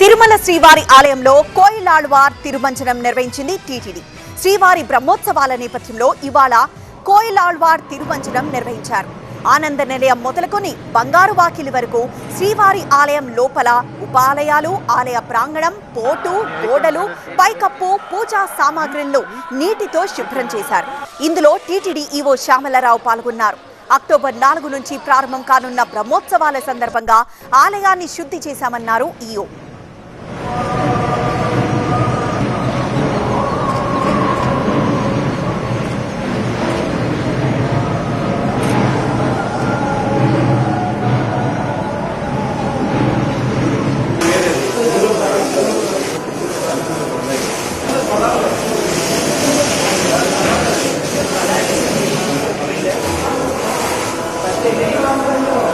తిరుమల శ్రీవారి ఆలయంలో కోయిలాళ్వార్ తిరుమంజనం నిర్వహించింది టీటీడీ. శ్రీవారి బ్రహ్మోత్సవాల నేపథ్యంలో ఇవాళ కోయిలాళ్వార్ తిరుమంజనం నిర్వహించారు. ఆనంద నిలయం మొదలుకొని బంగారు వాకిలి వరకు శ్రీవారి ఆలయం లోపల ఉపాలయాలు ఆలయ ప్రాంగణం పోటు గోడలు పైకప్పు పూజా సామాగ్రిలను నీటితో శుభ్రం చేశారు. ఇందులో టీటీడీ ఈవో శ్యామలరావు పాల్గొన్నారు. అక్టోబర్ నాలుగు నుంచి ప్రారంభం కానున్న బ్రహ్మోత్సవాల సందర్భంగా ఆలయాన్ని శుద్ధి చేశామన్నారు ఈఓ Gracias.